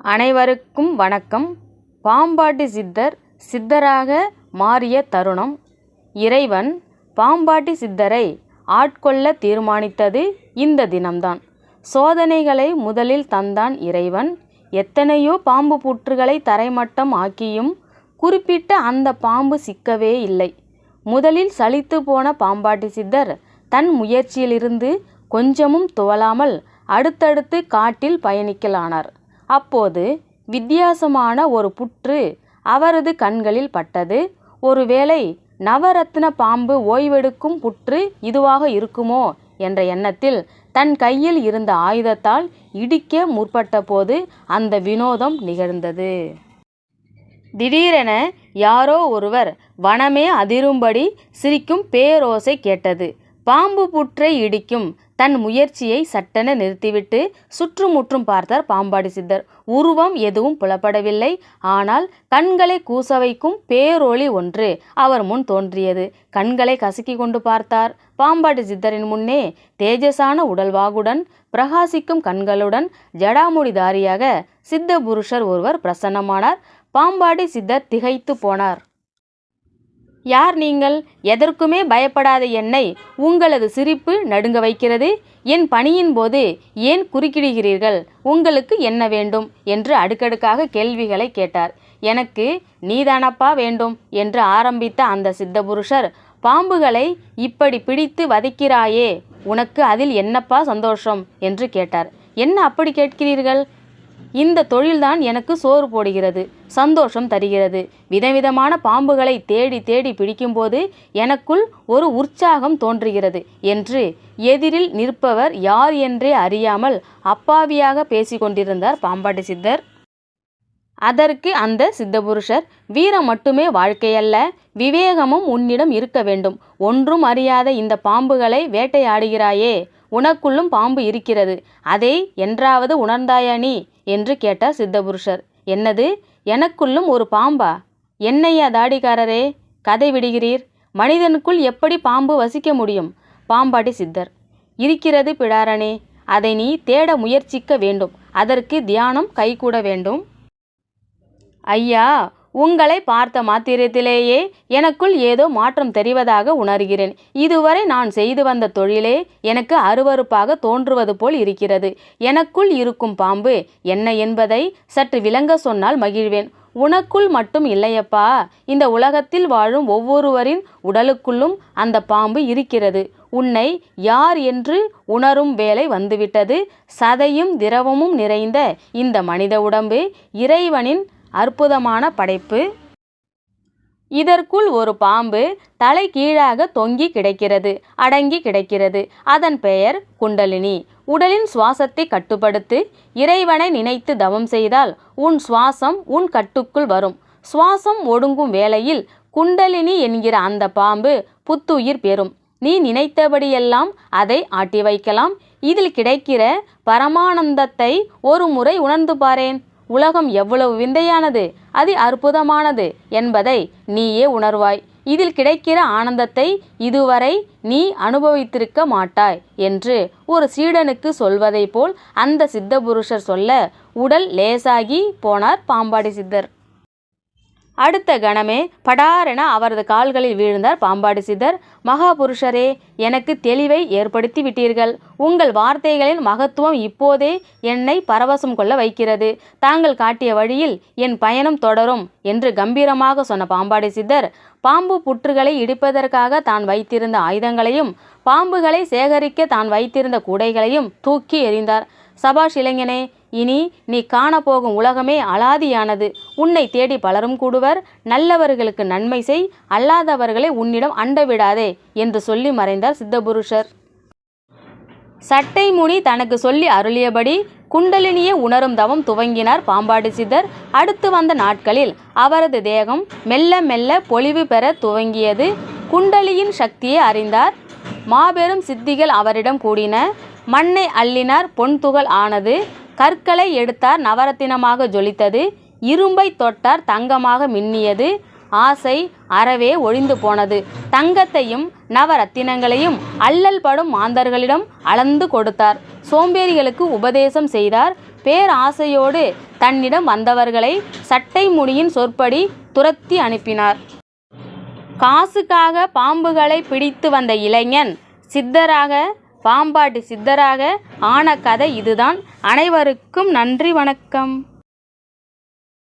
அனைவருக்கும் வணக்கம். பாம்பாட்டி சித்தர் சித்தராக மாறிய தருணம். இறைவன் பாம்பாட்டி சித்தரை ஆட்கொள்ள தீர்மானித்தது இந்த தினம்தான். சோதனைகளை முதலில் தந்தான் இறைவன். எத்தனையோ பாம்பு புற்றுகளை தரைமட்டம் ஆக்கியும் குறிப்பிட்ட அந்த பாம்பு சிக்கவே இல்லை. முதலில் சலித்து போன பாம்பாட்டி சித்தர் தன் முயற்சியிலிருந்து கொஞ்சமும் துவளாமல் அடுத்தடுத்து காட்டில் பயணிக்கலானார். அப்போது வித்தியாசமான ஒரு புற்று அவரது கண்களில் பட்டது. ஒருவேளை நவரத்ன பாம்பு ஓய்வெடுக்கும் புற்று இதுவாக இருக்குமோ என்ற எண்ணத்தில் தன் கையில் இருந்த ஆயுதத்தால் இடிக்க முற்பட்டபோது அந்த வினோதம் நிகழ்ந்தது. திடீரென யாரோ ஒருவர் வனமே அதிரும்படி சிரிக்கும் பேரோசை கேட்டது. பாம்பு புற்றை இடிக்கும் தன் முயற்சியை சட்டென நிறுத்திவிட்டு சுற்றுமுற்றும் பார்த்தார் பாம்பாடி சித்தர். உருவம் எதுவும் புலப்படவில்லை. ஆனால் கண்களை கூச வைக்கும் பேரொளி ஒன்று அவர் முன் தோன்றியது. கண்களை கசக்கி கொண்டு பார்த்தார் பாம்பாடி சித்தரின் முன்னே தேஜசான உடல்வாகுடன் பிரகாசிக்கும் கண்களுடன் ஜடாமுடிதாரியாக சித்த புருஷர் ஒருவர் பிரசன்னமானார். பாம்பாடி சித்தர் திகைத்து போனார். யார் நீங்கள்? எதற்குமே பயப்படாத என்னை உங்களது சிரிப்பு நடுங்க வைக்கிறது. என் பணியின் போது ஏன் குறுக்கிடுகிறீர்கள்? உங்களுக்கு என்ன வேண்டும்? என்று அடுக்கடுக்காக கேள்விகளை கேட்டார். எனக்கு நீதானப்பா வேண்டும் என்று ஆரம்பித்த அந்த சித்தபுருஷர் பாம்புகளை இப்படி பிடித்து வதைக்கிறாயே உனக்கு அதில் என்னப்பா சந்தோஷம்? என்று கேட்டார். என்ன அப்படி கேட்கிறீர்கள்? இந்த தொழில்தான் எனக்கு சோறு போடுகிறது சந்தோஷம் தருகிறது. விதவிதமான பாம்புகளை தேடி தேடி பிடிக்கும்போது எனக்குள் ஒரு உற்சாகம் தோன்றுகிறது என்று எதிரில் நிற்பவர் யார் என்றே அறியாமல் அப்பாவியாக பேசிக்கொண்டிருந்தார் பாம்பாட்டி சித்தர். அதற்கு அந்த சித்தபுருஷர் வீரம் மட்டுமே வாழ்க்கையல்ல விவேகமும் உன்னிடம் இருக்க வேண்டும். ஒன்றும் அறியாத இந்த பாம்புகளை வேட்டையாடுகிறாயே உனக்குள்ளும் பாம்பு இருக்கிறது. அதை என்றாவது உணர்ந்தாயா நீ? என்று கேட்டார் சித்தபுருஷர். என்னது? எனக்குள்ளும் ஒரு பாம்பா? என்னையா தாடிக்காரரே? கதை விடுகிறீர். மனிதனுக்குள் எப்படி பாம்பு வசிக்க முடியும்? பாம்பாட்டி சித்தர். இருக்கிறது பிடாரனே அதை நீ தேட முயற்சிக்க வேண்டும். அதற்கு தியானம் கைகூட வேண்டும். ஐயா உங்களை பார்த்த மாத்திரத்திலேயே எனக்குள் ஏதோ மாற்றம் தெரிவதாக உணர்கிறேன். இதுவரை நான் செய்து வந்த தொழிலே எனக்கு அருவறுப்பாக தோன்றுவது போல் இருக்கிறது. எனக்குள் இருக்கும் பாம்பு என்ன என்பதை சற்று விளங்க சொன்னால் மகிழ்வேன். உனக்குள் மட்டும் இல்லையப்பா. இந்த உலகத்தில் வாழும் ஒவ்வொருவரின் உடலுக்குள்ளும் அந்த பாம்பு இருக்கிறது. உன்னை யார் என்று உணரும் வேலை வந்துவிட்டது. சதையும் திரவமும் நிறைந்த இந்த மனித உடம்பு இறைவனின் அற்புதமான படைப்பு. இதற்குள் ஒரு பாம்பு தலை கீழாக தொங்கி கிடைக்கிறது அடங்கி கிடைக்கிறது. அதன் பெயர் குண்டலினி. உடலின் சுவாசத்தை கட்டுப்படுத்து இறைவனை நினைத்து தவம் செய்தால் உன் சுவாசம் உன் கட்டுக்குள் வரும். சுவாசம் ஒடுங்கும் வேளையில் குண்டலினி என்கிற அந்த பாம்பு புத்துயிர் பெறும். நீ நினைத்தபடியெல்லாம் அதை ஆட்டி வைக்கலாம். இதில் கிடைக்கிற பரமானந்தத்தை ஒரு முறை உணர்ந்து பாரேன். உலகம் எவ்வளவு விந்தையானது அது அற்புதமானது என்பதை நீயே உணர்வாய். இதில் கிடைக்கிற ஆனந்தத்தை இதுவரை நீ அனுபவித்திருக்க மாட்டாய் என்று ஒரு சீடனுக்கு சொல்வதை போல் அந்த சித்தபுருஷர் சொல்ல உடல் லேசாகி போனார் பாம்பாடி சித்தர். அடுத்த கணமே படாரென அவரது கால்களில் வீழ்ந்தார் பாம்பாடி சித்தர். மகாபுருஷரே எனக்கு தெளிவை ஏற்படுத்தி விட்டீர்கள். உங்கள் வார்த்தைகளின் மகத்துவம் இப்போதே என்னை பரவசம் கொள்ள வைக்கிறது. தாங்கள் காட்டிய வழியில் என் பயணம் தொடரும் என்று கம்பீரமாக சொன்ன பாம்பாடி சித்தர் பாம்பு புற்றுகளை இடிப்பதற்காக தான் வைத்திருந்த ஆயுதங்களையும் பாம்புகளை சேகரிக்க தான் வைத்திருந்த கூடைகளையும் தூக்கி எறிந்தார். சபாஷ் இளைஞனே இனி நீ காணப்போகும் உலகமே அலாதியானது. உன்னை தேடி பலரும் கூடுவர். நல்லவர்களுக்கு நன்மை செய். அல்லாதவர்களை உன்னிடம் அண்டவிடாதே என்று சொல்லி மறைந்தார் சித்தபுருஷர். சட்டை முனி தனக்கு சொல்லி அருளியபடி குண்டலினியை உணரும் தவம் துவங்கினார் பாம்பாடி சித்தர். அடுத்து வந்த நாட்களில் அவரது தேகம் மெல்ல மெல்ல பொலிவு பெற துவங்கியது. குண்டலியின் சக்தியை அறிந்தார். மாபெரும் சித்திகள் அவரிடம் கூடின மண்ணை அள்ளினார் பொன் துகள் ஆனது. கற்களை எடுத்தார் நவரத்தினமாக ஜொலித்தது. இரும்பை தொட்டார் தங்கமாக மின்னியது. ஆசை அறவே ஒழிந்து போனது. தங்கத்தையும் நவரத்தினங்களையும் அல்லல் படும் மாந்தர்களிடம் அளந்து கொடுத்தார். சோம்பேறிகளுக்கு உபதேசம் செய்தார். பேராசையோடு தன்னிடம் வந்தவர்களை சட்டை முடியின் சொற்படி துரத்தி அனுப்பினார். காசுக்காக பாம்புகளை பிடித்து வந்த இளைஞன் சித்தராக பாம்பாட்டி சித்தராக ஆன கதை இதுதான். அனைவருக்கும் நன்றி வணக்கம்.